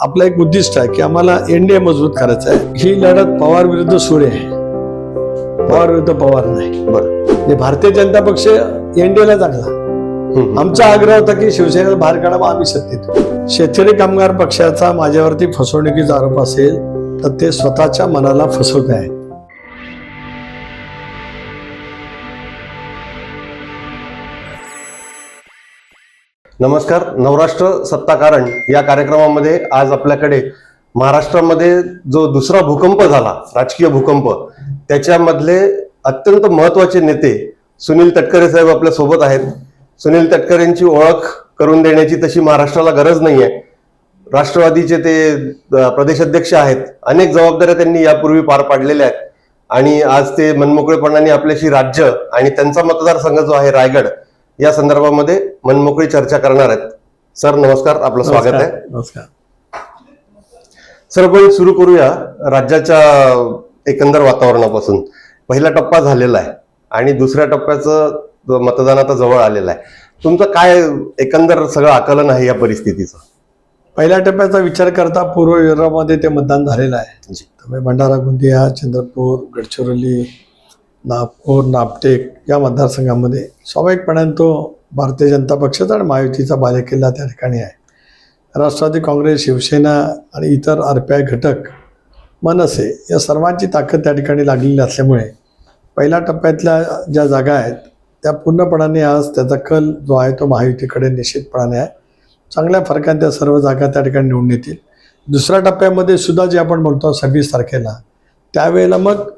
आपलं एक उद्दिष्ट आहे की आम्हाला एनडीए मजबूत करायचं आहे. ही लढत पवार विरुद्ध सुळे आहे. पवार विरुद्ध पवार नाही. बरं. म्हणजे भारतीय जनता पक्ष एनडीएला चांगला. हम्म. आमचा आग्रह होता की शिवसेनेला बाहेर काढावा आम्ही सत्तेत. शेतकरी कामगार पक्षाचा माझ्यावरती फसवणुकीचा आरोप असेल तर ते स्वतःच्या मनाला फसवत आहे नमस्कार नवराष्ट्र सत्ताकारण या कार्यक्रमामध्ये आज आपल्याकडे महाराष्ट्रामध्ये जो दुसरा भूकंप झाला राजकीय भूकंप त्याच्यामधले अत्यंत महत्त्वाचे नेते सुनील तटकरे साहेब आपल्यासोबत आहेत. सुनील तटकरेंची ओळख करून देण्याची तशी महाराष्ट्राला गरज नाही आहे राष्ट्रवादीचे ते प्रदेशाध्यक्ष आहेत. अनेक जबाबदाऱ्या त्यांनी यापूर्वी पार पाडलेल्या आहेत. आणि आज ते मनमोकळेपणाने आपल्याशी राज्य आणि त्यांचा मतदारसंघ जो आहे रायगड या संदर्भामध्ये मनमोकळी चर्चा करणार आहेत. सर नमस्कार. आपलं स्वागत आहे. नमस्कार. सर आपण सुरू करूया राज्याच्या एकंदर वातावरणापासून. पहिला टप्पा झालेला आहे आणि दुसऱ्या टप्प्याचं मतदान आता जवळ आलेलं आहे. तुमचं काय एकंदर सगळं आकलन आहे या परिस्थितीचं? पहिल्या टप्प्याचा विचार करता पूर्व विदर्भामध्ये ते मतदान झालेलं आहे. त्यामुळे भंडारा गोंदिया चंद्रपूर गडचिरोली नागपूर नापटेक या मतदारसंघामध्ये स्वाभाविकपणाने तो भारतीय जनता पक्षाचा आणि महायुतीचा बालेकिल्ला त्या ठिकाणी आहे. राष्ट्रवादी काँग्रेस शिवसेना आणि इतर आर पी आय घटक मनसे या सर्वांची ताकद त्या ठिकाणी लागलेली असल्यामुळे पहिल्या टप्प्यातल्या ज्या जागा आहेत त्या पूर्णपणाने आज त्याचा कल जो आहे तो महायुतीकडे निश्चितपणाने आहे. चांगल्या फरकाने त्या सर्व जागा त्या ठिकाणी निवडून येतील. दुसऱ्या टप्प्यामध्ये सुद्धा जे आपण बोलतो सव्वीस तारखेला त्यावेळेला मग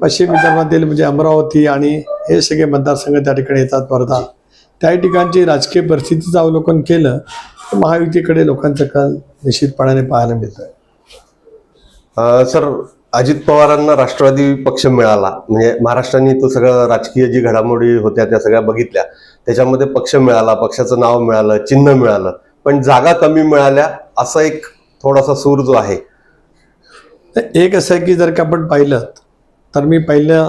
पश्चिम विदर्भातील म्हणजे अमरावती आणि हे सगळे मतदारसंघ त्या ठिकाणी येतात वर्धा. त्या ठिकाणची राजकीय परिस्थितीचं अवलोकन केलं तर महायुतीकडे लोकांचा कल निश्चितपणाने पाहायला मिळतोय. सर अजित पवारांना राष्ट्रवादी पक्ष मिळाला. म्हणजे महाराष्ट्राने तो सगळं राजकीय जी घडामोडी होत्या त्या सगळ्या बघितल्या. त्याच्यामध्ये पक्ष मिळाला पक्षाचं नाव मिळालं चिन्ह मिळालं. पण जागा कमी मिळाल्या असा एक थोडासा सूर जो आहे. तर एक असं आहे की जर का आपण पाहिलं तर मी पहिल्या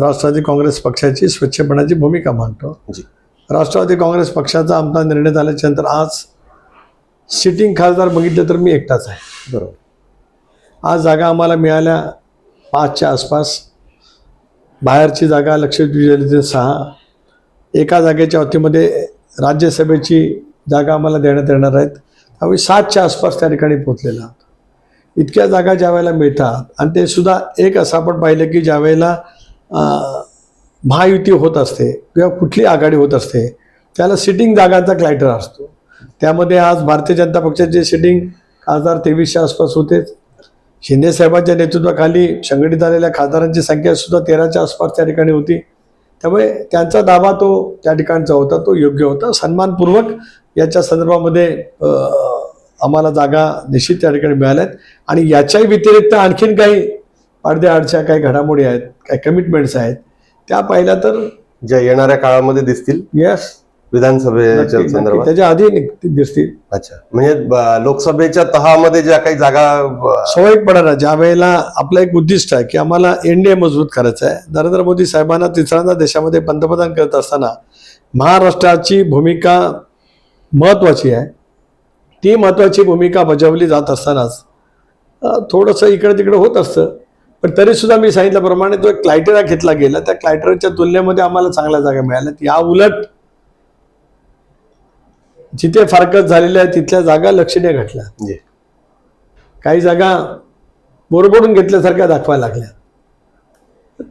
राष्ट्रवादी काँग्रेस पक्षाची स्वच्छपणाची भूमिका मांडतो. राष्ट्रवादी काँग्रेस पक्षाचा आमचा निर्णय झाल्याच्यानंतर आज सिटिंग खासदार बघितलं तर मी एकटाच आहे. बरोबर. आज जागा आम्हाला मिळाल्या पाचच्या आसपास. बाहेरची जागा लक्षद्वीप सहा. एका जागेच्या वतीमध्ये राज्यसभेची जागा आम्हाला देण्यात येणार आहेत. त्यामुळे सातच्या आसपास त्या ठिकाणी पोचलेला आहोत. इतक्या जागा ज्या वेळेला मिळतात आणि ते सुद्धा एक असं आपण पाहिलं की ज्या वेळेला महायुती होत असते किंवा कुठली आघाडी होत असते त्याला सिटिंग जागांचा क्लायटर असतो. त्यामध्ये आज भारतीय जनता पक्षाचे सिटिंग खासदार तेवीसच्या आसपास होतेच शिंदे साहेबांच्या नेतृत्वाखाली संघटित झालेल्या खासदारांची संख्या सुद्धा तेराच्या आसपास त्या ठिकाणी होती. त्यामुळे त्यांचा दावा तो त्या ठिकाणचा होता तो योग्य होता. सन्मानपूर्वक याच्या संदर्भामध्ये आम्हाला जागा निश्चित त्या ठिकाणी मिळाल्यात. आणि याच्याही व्यतिरिक्त आणखीन काही पडद्या आडच्या काही घडामोडी आहेत काही कमिटमेंट्स आहेत त्या पाहिल्या तर ज्या येणाऱ्या काळामध्ये दिसतील? यस विधानसभेच्या संदर्भात? त्याच्या आधी दिसतील. अच्छा. म्हणजे लोकसभेच्या तहामध्ये ज्या काही जागा स्वाभाविकपणानं ज्या वेळेला आपलं एक उद्दिष्ट आहे की आम्हाला एनडीए मजबूत करायचं आहे नरेंद्र मोदी साहेबांना तिसऱ्यांदा देशामध्ये पंतप्रधान करत असताना महाराष्ट्राची भूमिका महत्त्वाची आहे. ती महत्त्वाची भूमिका बजावली जात असतानाच थोडंसं इकडे तिकडे होत असतं. पण तरीसुद्धा मी सांगितल्याप्रमाणे जो एक क्लायटेरिया घेतला गेला. त्या क्लायटेरियाच्या तुलनेमध्ये आम्हाला चांगल्या जागा मिळाल्यात या उलट जिथे फारकत झालेल्या आहेत तिथल्या जागा लक्षणीय घटल्या. काही जागा बोरबोडून घेतल्यासारख्या दाखवायला लागल्या.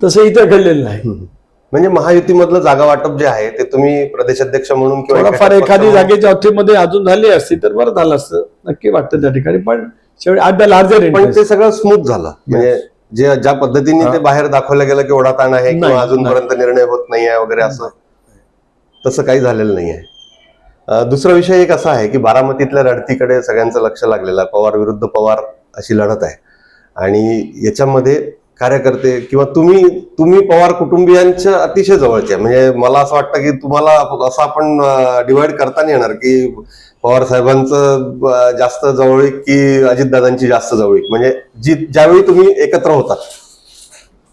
तसं इथं घडलेलं नाही. म्हणजे महायुतीमधलं जागा वाटप जे आहे ते तुम्ही प्रदेशाध्यक्ष म्हणून किंवा थोडंफार एखाद्या एखादी जागेच्या अवधीमध्ये अजून झाली असती तर बरं झालं असतं. नक्की वाटतं त्या ठिकाणी. पण शेवटी द लार्जर पण ते सगळं स्मूथ झालं. म्हणजे जे ज्या पद्धतीने ते बाहेर दाखवलं गेलं की ओढा ताण आहे किंवा अजूनपर्यंत निर्णय होत नाही आहे वगैरे असं तसं काही झालेलं नाही आहे दुसरा विषय एक असा आहे की बारामतीतल्या लढतीकडे सगळ्यांचं लक्ष लागलेलं आहे. पवार विरुद्ध पवार अशी लढत आहे. आणि याच्यामध्ये कार्यकर्ते किंवा तुम्ही तुम्ही पवार कुटुंबियांच्या अतिशय जवळचे. म्हणजे मला असं वाटतं की तुम्हाला असं आपण डिवाइड करता नाही येणार की पवार साहेबांचं जास्त जवळीक की अजितदादांची जास्त जवळीक. म्हणजे जी ज्यावेळी तुम्ही एकत्र होता.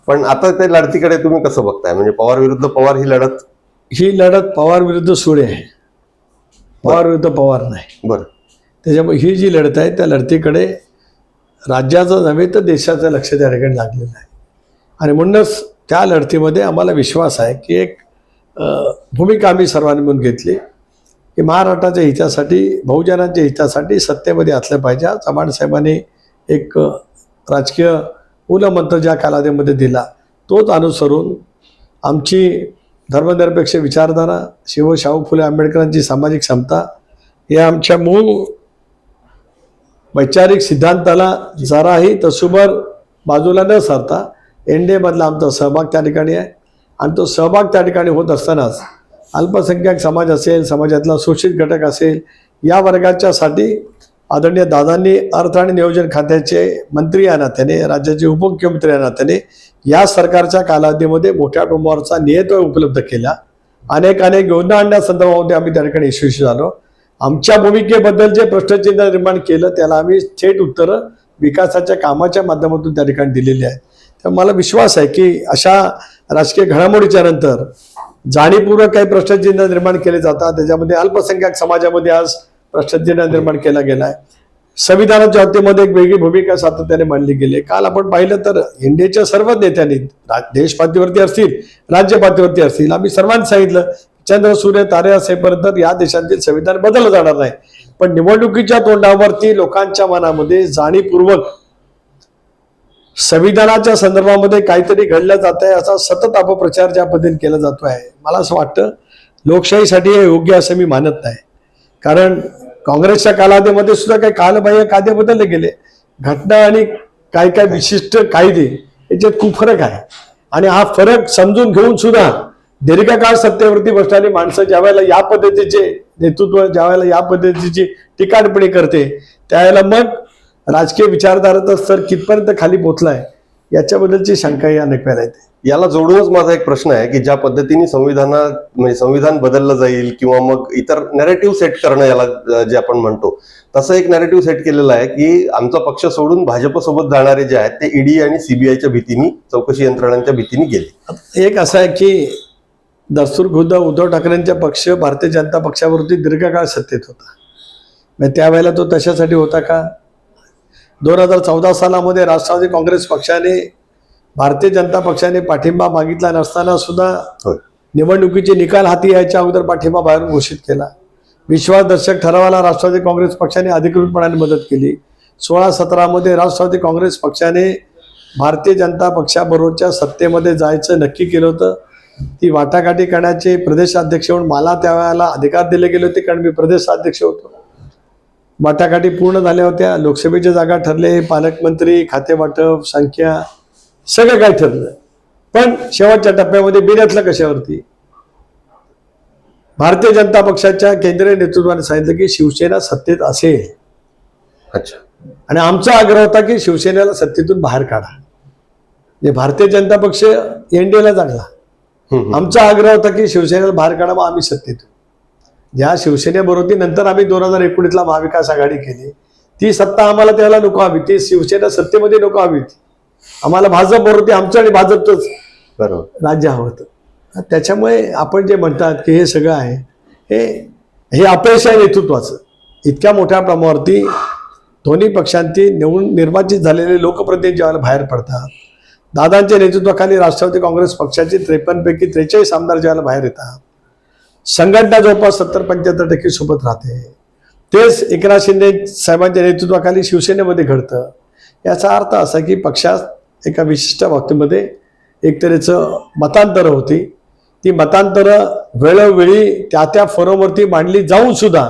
पण आता त्या लढतीकडे तुम्ही कसं बघताय? म्हणजे पवार विरुद्ध पवार ही लढत? ही लढत पवार विरुद्ध सुळे आहे. पवार विरुद्ध पवार नाही. बरं. त्याच्यामुळे ही जी लढत आहे त्या लढतीकडे राज्याचं नव्हे तर देशाचं लक्ष त्या ठिकाणी लागलेलं आहे. आणि म्हणूनच त्या लढतीमध्ये आम्हाला विश्वास आहे की एक भूमिका आम्ही सर्वांनी म्हणून घेतली. की महाराष्ट्राच्या हितासाठी बहुजनांच्या हितासाठी सत्तेमध्ये असलं पाहिजे. आज चव्हाण साहेबांनी एक राजकीय मूलमंत्र ज्या कालावधीमध्ये दिला तोच अनुसरून आमची धर्मनिरपेक्ष विचारधारा शिव शाहू फुले आंबेडकरांची सामाजिक क्षमता या आमच्या मूळ वैचारिक सिद्धांताला जराही तसुभर बाजूला न सरता एन डी एमधला आमचा सहभाग त्या ठिकाणी आहे. आणि तो सहभाग त्या ठिकाणी होत असतानाच अल्पसंख्याक समाज असेल समाजातला शोषित घटक असेल या वर्गाच्यासाठी आदरणीय दादांनी अर्थ आणि नियोजन खात्याचे मंत्री या नात्याने राज्याचे उपमुख्यमंत्री या नात्याने या सरकारच्या कालावधीमध्ये मोठ्या प्रमाणावरचा नियत उपलब्ध केला. अनेक अनेक योजना आणण्यासंदर्भामध्ये आम्ही त्या ठिकाणी यशस्वी झालो. आमच्या भूमिकेबद्दल जे प्रश्नचिन्ह निर्माण केलं त्याला आम्ही थेट उत्तरं विकासाच्या कामाच्या माध्यमातून त्या ठिकाणी दिलेली आहेत. तर मला विश्वास आहे की अशा राजकीय घडामोडीच्या नंतर जाणीवपूर्वक काही प्रश्नचिन्ह निर्माण केले जातात. त्याच्यामध्ये अल्पसंख्याक समाजामध्ये आज प्रश्नचिन्ह निर्माण केला गेला आहे. संविधानाच्या हत्येमध्ये एक वेगळी भूमिका सातत्याने मांडली गेली आहे. काल आपण पाहिलं तर इंडियाच्या सर्व नेत्यांनी रा- देश पातळीवरती असतील राज्य पातळीवरती असतील आम्ही सर्वांनी सांगितलं चंद्र सूर्य तारे असेपर्यंत या देशातील संविधान बदललं जाणार नाही. पण निवडणुकीच्या तोंडावरती लोकांच्या मनामध्ये जाणीवपूर्वक संविधानाच्या संदर्भामध्ये काहीतरी घडलं जात आहे असा सतत अपप्रचार ज्या पद्धतीने केला जातो आहे मला असं वाटतं लोकशाहीसाठी हे योग्य असं मी मानत नाही. कारण काँग्रेसच्या कालावधीमध्ये सुद्धा काही कालबाह्य कायदे बदलले गेले. घटना आणि काही काही विशिष्ट कायदे याच्यात खूप फरक आहे. आणि हा फरक समजून घेऊन सुद्धा दीर्घकाळ सत्तेवरती बसणारी माणसं ज्या वेळेला या पद्धतीचे नेतृत्व ज्या वेळेला या पद्धतीची टीका टिप्पणी करते त्यावेळेला मग राजकीय विचारधाराचा स्तर कितपर्यंत खाली पोचलाय याच्याबद्दलची शंकाही अनेक वेळेला येते. याला जोडूनच माझा एक प्रश्न आहे की ज्या पद्धतीने संविधानात म्हणजे संविधान बदललं जाईल किंवा मग इतर नॅरेटिव्ह सेट करणं याला जे आपण म्हणतो तसं एक नॅरेटिव्ह सेट केलेलं आहे की आमचा पक्ष सोडून भाजपसोबत जाणारे जे आहेत ते ईडी आणि सीबीआयच्या भीतीने चौकशी यंत्रणांच्या भीतीने गेले. एक असं आहे की दस्तूर खुद्द उद्धव ठाकरेंचा पक्ष भारतीय जनता पक्षावरती दीर्घकाळ सत्तेत होता. मग त्यावेळेला तो तशासाठी होता का? दोन हजार चौदा सालामध्ये राष्ट्रवादी काँग्रेस पक्षाने भारतीय जनता पक्षाने पाठिंबा मागितला नसताना सुद्धा निवडणुकीचे निकाल हाती यायच्या अगोदर पाठिंबा बाहेरून घोषित केला. विश्वासदर्शक ठरावाला राष्ट्रवादी काँग्रेस पक्षाने अधिकृतपणाने मदत केली. सोळा सतरामध्ये राष्ट्रवादी काँग्रेस पक्षाने भारतीय जनता पक्षाबरोबरच्या सत्तेमध्ये जायचं नक्की केलं होतं. ती वाटाघाटी करण्याचे प्रदेशाध्यक्ष म्हणून मला त्यावेळेला अधिकार दिले गेले होते कारण मी प्रदेशाध्यक्ष होतो. वाटाघाटी पूर्ण झाल्या होत्या लोकसभेच्या जागा ठरले पालकमंत्री खाते वाटप संख्या सगळं काय ठरलं. पण शेवटच्या टप्प्यामध्ये बिनतलं कशावरती? भारतीय जनता पक्षाच्या केंद्रीय नेतृत्वाने सांगितलं की शिवसेना सत्तेत असेल. अच्छा. आणि आमचा आग्रह होता की शिवसेनेला सत्तेतून बाहेर काढा. म्हणजे भारतीय जनता पक्ष एनडीएला चांगला हम्म. आमचा आग्रह होता की शिवसेनेला बाहेर काढा मग आम्ही सत्तेत. ज्या शिवसेनेबरोबर नंतर आम्ही दोन हजार एकोणीसला महाविकास आघाडी केली. ती सत्ता आम्हाला त्याला नको हवी ती शिवसेना सत्तेमध्ये नको हवी. होती आम्हाला भाजप बरोबर आमचं आणि भाजपचंच बरोबर. राज्य हवं होतं. त्याच्यामुळे आपण जे म्हणतात की हे सगळं आहे हे हे अपयश आहे नेतृत्वाचं. इतक्या मोठ्या प्रमाणावरती दोन्ही पक्षांची निवडून निर्वाचित झालेले लोकप्रतिनिधी ज्यावेळेला बाहेर पडतात दादांच्या नेतृत्वाखाली राष्ट्रवादी काँग्रेस पक्षाचे त्रेपन्नपैकी त्रेचाळीस आमदार ज्याला बाहेर येतात संघटना जवळपास सत्तर पंच्याहत्तर टक्के सोबत राहते. तेच एकनाथ शिंदे साहेबांच्या नेतृत्वाखाली शिवसेनेमध्ये घडतं. याचा अर्थ असा की पक्षात एका विशिष्ट बाबतीमध्ये एक तऱ्हेचं मतांतरं होती. ती मतांतरं वेळोवेळी त्या त्या फोरमवरती मांडली जाऊन सुद्धा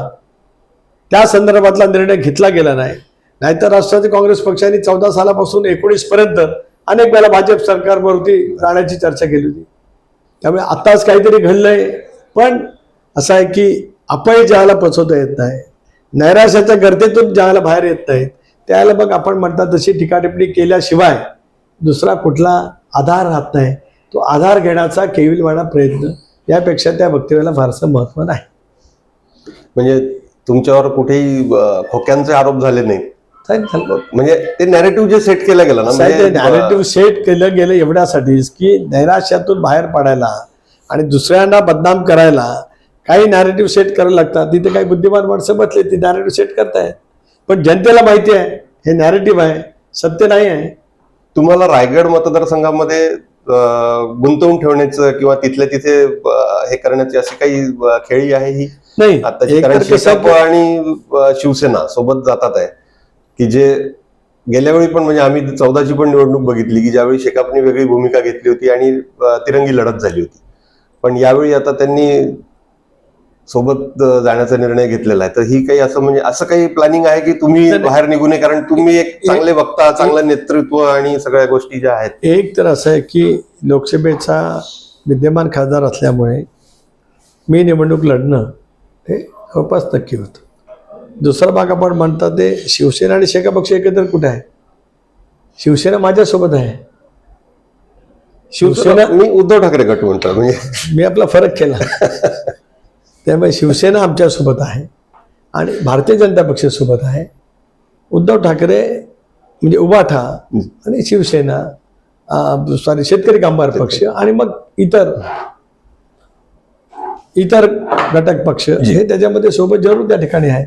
त्या संदर्भातला निर्णय घेतला गेला नाही. नाहीतर राष्ट्रवादी काँग्रेस पक्षाने चौदा सालापासून एकोणीसपर्यंत अनेक वेळा भाजप सरकारवरती राहण्याची चर्चा केली होती. त्यामुळे आत्ताच काहीतरी घडलंय. पण असं आहे की अपय ज्याला पचवता येत नाही नैराश्याच्या गर्दीतून ज्याला बाहेर येत नाहीत त्याला मग आपण म्हणतात तशी टीकाटिप्पणी केल्याशिवाय दुसरा कुठला आधार राहत नाही. तो आधार घेण्याचा केविलवाणा प्रयत्न यापेक्षा त्या वक्तव्याला फारसं महत्त्व नाही. म्हणजे तुमच्यावर कुठेही खोक्यांचे आरोप झाले नाहीत. चालेल. म्हणजे ते नॅरेटिव्ह जे सेट केलं गेलं ना म्हणजे, नॅरेटिव्ह सेट केलं गेलं एवढ्यासाठीच की नैराश्यातून बाहेर पडायला आणि दुसऱ्यांना बदनाम करायला काही नॅरेटिव्ह सेट करायला लागतात. तिथे काही बुद्धिमान माणसं बसले ती नॅरेटिव्ह सेट करतायत. पण जनतेला माहिती आहे हे नॅरेटिव्ह आहे सत्य नाही आहे. तुम्हाला रायगड मतदारसंघामध्ये गुंतवून ठेवण्याचं किंवा तिथल्या तिथे हे करण्याची अशी काही खेळी आहे ही? नाही आहे आणि शिवसेना सोबत जातात आहे. की जे गेल्या वेळी पण म्हणजे आम्ही चौदाची पण निवडणूक बघितली की ज्यावेळी शेकापने वेगळी भूमिका घेतली होती आणि तिरंगी लढत झाली होती. पण यावेळी आता त्यांनी सोबत जाण्याचा निर्णय घेतलेला आहे. तर ही काही असं म्हणजे असं काही प्लॅनिंग आहे की तुम्ही. बाहेर निघू नये कारण तुम्ही एक चांगले वक्ता चांगलं नेतृत्व आणि सगळ्या गोष्टी ज्या आहेत. एक तर असं आहे की लोकसभेचा विद्यमान खासदार असल्यामुळे मी निवडणूक लढणं हे जवळपास नक्की होतं. दुसरा भाग आपण म्हणतात ते शिवसेना आणि शेका पक्ष एकत्र कुठे आहे? शिवसेना माझ्यासोबत आहे. शिवसेना मी उद्धव ठाकरे गट म्हणतो म्हणजे मी आपला फरक केला. त्यामुळे शिवसेना आमच्यासोबत आहे आणि भारतीय जनता पक्षासोबत आहे. उद्धव ठाकरे म्हणजे उबाठा आणि शिवसेना सॉरी शेतकरी कामगार पक्ष आणि मग इतर इतर घटक पक्ष हे त्याच्यामध्ये सोबत जरूर त्या ठिकाणी आहे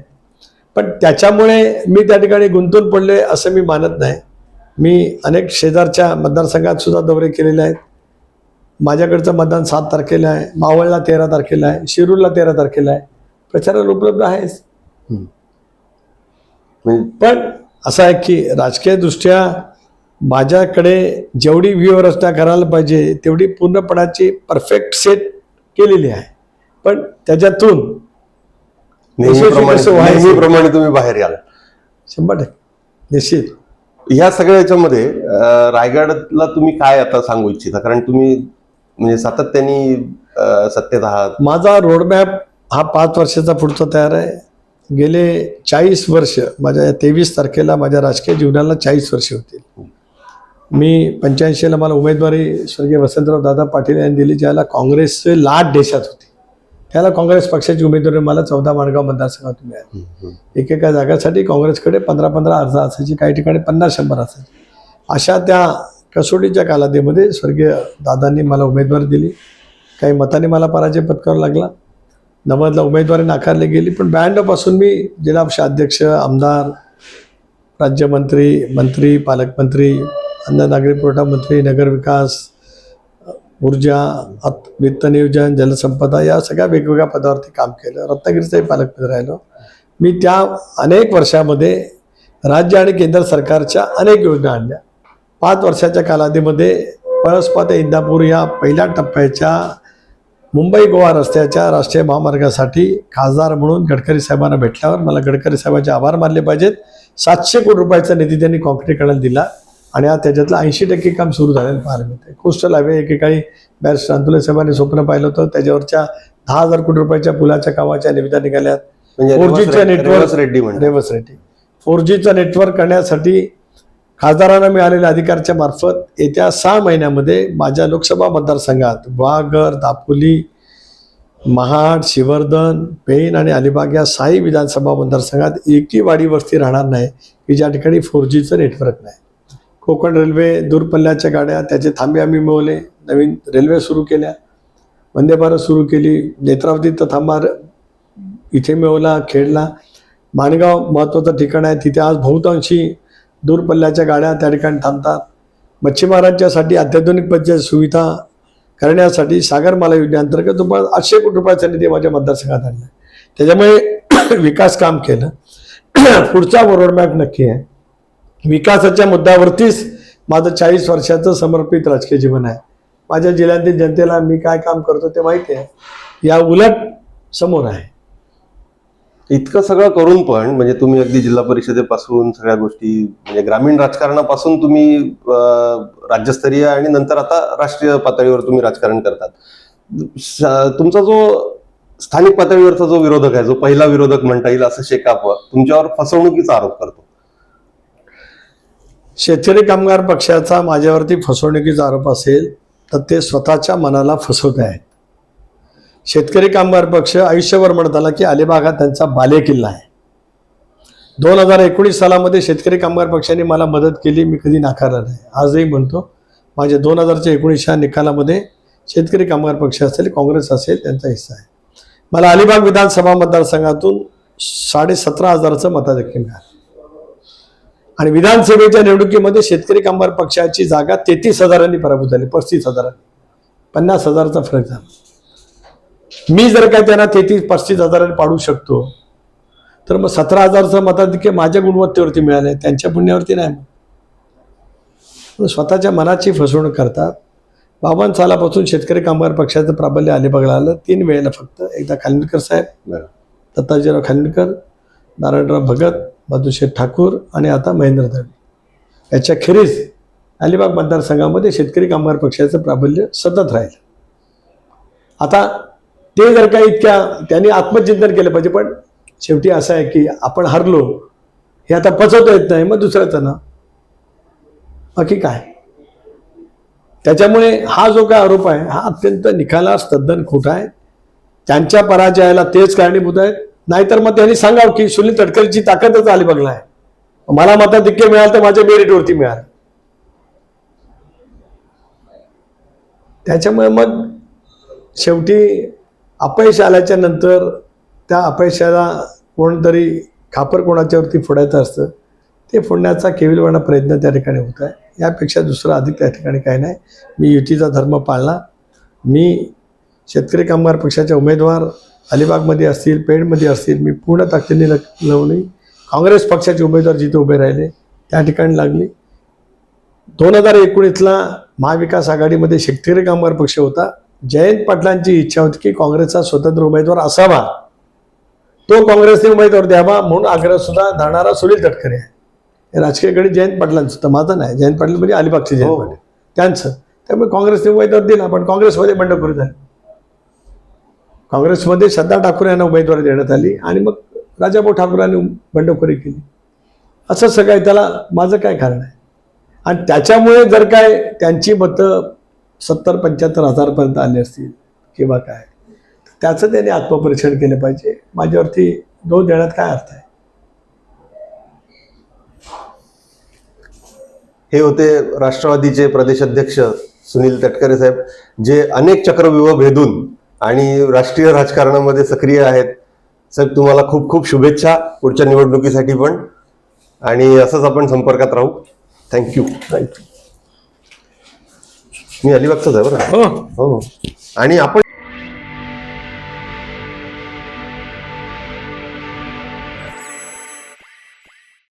पण त्याच्यामुळे मी त्या ठिकाणी गुंतून पडले असं मी मानत नाही. मी अनेक शेजारच्या मतदारसंघात सुद्धा दौरे केलेले आहेत. माझ्याकडचं मतदान सात तारखेला आहे मावळला तेरा तारखेला आहे शिरूरला तेरा तारखेला आहे. प्रचाराला उपलब्ध आहेच. म्हणजे पण असं आहे की राजकीय दृष्ट्या माझ्याकडे जेवढी व्यूहरचना करायला पाहिजे तेवढी पूर्णपणाची परफेक्ट सेट केलेली आहे. पण त्याच्यातून नेहमीप्रमाणे तुम्ही बाहेर याल. शंभर टक्के. निश्चित. या सगळ्या याच्यामध्ये रायगडला तुम्ही काय आता सांगू इच्छिता? कारण तुम्ही म्हणजे सातत्याने सत्तेत आहात. माझा रोडमॅप हा पाच वर्षाचा पुढचा तयार आहे. गेले चाळीस वर्ष माझ्या तेवीस तारखेला माझ्या राजकीय जीवनाला चाळीस वर्ष होतील. मी पंच्याऐंशीला मला उमेदवारी स्वर्गीय वसंतराव दादा पाटील यांनी दिली ज्याला काँग्रेसचे लाट देशात होती. त्याला काँग्रेस पक्षाची उमेदवारी मला चौदा माणगाव मतदारसंघातून मिळाली एकेका जागासाठी काँग्रेसकडे पंधरा पंधरा अर्ज असायची काही ठिकाणी पन्नास शंभर असायचे. अशा त्या कसोटीच्या कालावधीमध्ये स्वर्गीय दादांनी मला उमेदवारी दिली. काही मताने मला पराजय पत्करावा लागला. नव्वदला उमेदवारी नाकारली गेली पण ब्याण्णवपासून मी जिल्हा अध्यक्ष आमदार राज्यमंत्री मंत्री पालकमंत्री अन्न नागरी पुरवठा मंत्री नगरविकास ऊर्जा अत- वित्त नियोजन जलसंपदा या सगळ्या वेगवेगळ्या पदावरती काम केलं. रत्नागिरीचाही पालकमंत्री राहिलो. मी त्या अनेक वर्षामध्ये राज्य आणि केंद्र सरकारच्या अनेक योजना आणल्या. पाच वर्षाच्या कालावधीमध्ये पळसपा ते इंदापूर या पहिल्या टप्प्याच्या मुंबई गोवा रस्त्याच्या राष्ट्रीय महामार्गासाठी खासदार म्हणून गडकरी साहेबांना भेटल्यावर मला गडकरी साहेबांचे आभार मानले पाहिजेत. सातशे कोटी रुपयाचा निधी त्यांनी कॉन्क्रीटकरणाला दिला. आणि आज त्याच्यातलं ऐंशी टक्के काम सुरू झालेलं पाहायला मिळते कोस्टल हायवे एकेकाळी बॅरिस्टर अंतुले साहेबांनी स्वप्न पाहिलं होतं. त्याच्यावरच्या दहा हजार कोटी रुपयाच्या पुलाच्या कामाच्या निविदा निघाल्यात. म्हणजे 4G रेवस चं रे- network- रेवस रेड्डी रेवस रेड्डी फोर जीचं नेटवर्क करण्यासाठी खासदारांना मिळालेल्या अधिकारच्या मार्फत येत्या सहा महिन्यामध्ये माझ्या लोकसभा मतदारसंघात वाघर दापोली महाड शिवर्धन पेन आणि अलिबाग या साही विधानसभा मतदारसंघात एकही वाडी वस्ती राहणार नाही. की ज्या ठिकाणी फोर जीचं नेटवर्क नाही. कोकण रेल्वे दूरपल्ल्याच्या गाड्या त्याचे थांबे आम्ही मिळवले. नवीन रेल्वे सुरू केल्या. वंदे भारत सुरू केली. नेत्रावतीचा थांबा इथे मिळवला खेडला माणगाव महत्त्वाचं ठिकाण आहे. तिथे आज बहुतांशी दूरपल्ल्याच्या गाड्या त्या ठिकाणी थांबतात. मच्छीमारांच्यासाठी अत्याधुनिक पद्धतीच्या सुविधा करण्यासाठी सागरमाला योजनेअंतर्गत जवळपास आठशे कोटी रुपयाचा निधी माझ्या मतदारसंघात आणला त्याच्यामुळे विकास काम केलं. पुढचा रोडमॅप नक्की आहे. विकासाच्या मुद्द्यावरतीच माझं चाळीस वर्षाचं समर्पित राजकीय जीवन आहे. माझ्या जिल्ह्यातील जनतेला मी काय काम करतो ते माहिती आहे. या उलट समोर आहे. इतकं सगळं करून पण म्हणजे तुम्ही अगदी जिल्हा परिषदेपासून सगळ्या गोष्टी म्हणजे ग्रामीण राजकारणापासून तुम्ही राज्यस्तरीय आणि नंतर आता राष्ट्रीय पातळीवर तुम्ही राजकारण करतात. तुमचा जो स्थानिक पातळीवरचा जो विरोधक आहे जो पहिला विरोधक म्हणता येईल असं शेकाप तुमच्यावर फसवणुकीचा आरोप करतो. शेतकरी कामगार पक्षाचा माझ्यावरती फसवणुकीचा आरोप असेल तर ते स्वतःच्या मनाला फसवत आहेत. शेतकरी कामगार पक्ष आयुष्यभर म्हणत आला की अलिबाग हा त्यांचा बालेकिल्ला आहे. दोन हजार एकोणीस सालामध्ये शेतकरी कामगार पक्षाने मला मदत केली मी कधी नाकारलं नाही. आजही म्हणतो माझ्या दोन हजारच्या एकोणीसच्या निकालामध्ये शेतकरी कामगार पक्ष असेल काँग्रेस असेल त्यांचा हिस्सा आहे. मला अलिबाग विधानसभा मतदारसंघातून साडेसतरा हजाराचं मताधिक्य मिळालं. आणि विधानसभेच्या निवडणुकीमध्ये शेतकरी कामगार पक्षाची जागा तेहतीस हजारांनी पराभूत झाली पस्तीस हजारांनी पन्नास हजाराचा फरक झाला. मी जर काय त्यांना तेहतीस पस्तीस हजारांनी पाडू शकतो तर मग सतरा हजारचं मताधिक्य माझ्या गुणवत्तेवरती मिळाले त्यांच्या पुण्यावरती नाही मग स्वतःच्या मनाची फसवणूक करतात. बावन्न सालापासून शेतकरी कामगार पक्षाचं प्राबल्य अलिबागला आलं. तीन वेळेला फक्त एकदा खानविलकर साहेब. दत्ताजीराव खानविलकर नारायणराव भगत मधुशेठ ठाकूर आणि आता महेंद्र दळवी याच्याखेरीज अलिबाग मतदारसंघामध्ये शेतकरी कामगार पक्षाचं प्राबल्य सतत राहील. आता ते जर का इतक्या त्यांनी आत्मचिंतन केलं पाहिजे पण शेवटी असं आहे की आपण हरलो हे आता पचवता येत नाही मग दुसऱ्याचं ना. बाकी काय? त्याच्यामुळे हा जो काय आरोप आहे हा अत्यंत निखालास तद्दन खोटा आहे. त्यांच्या पराजयाला तेच कारणीभूत आहेत. नाहीतर मग त्यांनी सांगावं की सुनील तटकरेची ताकदच आली बघला आहे मला मताधिक्य मिळालं तर माझ्या मेरिटवरती मिळालं. त्याच्यामुळे मग शेवटी अपयश आल्याच्यानंतर त्या अपयशाला कोणतरी खापर कोणाच्यावरती फोडायचं असतं ते फोडण्याचा केविलवाणा प्रयत्न त्या ठिकाणी होत आहे. यापेक्षा दुसरं अधिक त्या ठिकाणी काही नाही. मी युतीचा धर्म पाळला. मी शेतकरी कामगार पक्षाचे उमेदवार अलिबागमध्ये असतील पेडमध्ये असतील मी पूर्ण ताकदीने लग- लावली. काँग्रेस पक्षाचे उमेदवार जिथे उभे राहिले त्या ठिकाणी लागली. दोन हजार एकोणीसला महाविकास आघाडीमध्ये शेतकरी कामगार पक्ष होता. जयंत पाटलांची इच्छा होती की काँग्रेसचा स्वतंत्र उमेदवार असावा. तो काँग्रेसने उमेदवार द्यावा म्हणून आग्रह सुद्धा धरणारा सुनील तटकरे आहे. हे राजकीय गणित जयंत पाटलांचं तर माझं नाही. जयंत पाटील म्हणजे अलिबागचे जयंत हो. पाटील. त्यांचं. त्यामुळे काँग्रेसने उमेदवार दिला पण काँग्रेसमध्ये बंडखोरी झाली. काँग्रेसमध्ये श्रद्धा ठाकूर यांना उमेदवारी देण्यात आली आणि मग राजाभाऊ ठाकूरांनी बंडखोरी केली. असं सगळं त्याला माझं काय कारण आहे? आणि त्याच्यामुळे जर काय त्यांची मतं सत्तर पंच्याहत्तर हजारपर्यंत आली असतील किंवा काय त्याचं त्यांनी आत्मपरीक्षण केलं पाहिजे. माझ्यावरती दोष देण्यात काय अर्थ आहे? हे होते राष्ट्रवादीचे प्रदेशाध्यक्ष सुनील तटकरे साहेब जे अनेक चक्रव्यूह भेदून आणि राष्ट्रीय राजकारणामध्ये सक्रिय आहेत. साहेब तुम्हाला खूप खूप शुभेच्छा पुढच्या निवडणुकीसाठी पण. आणि असंच आपण संपर्कात राहू. थँक्यू मी अलिबागचाच आहे बरं. हो. हो. आणि आपण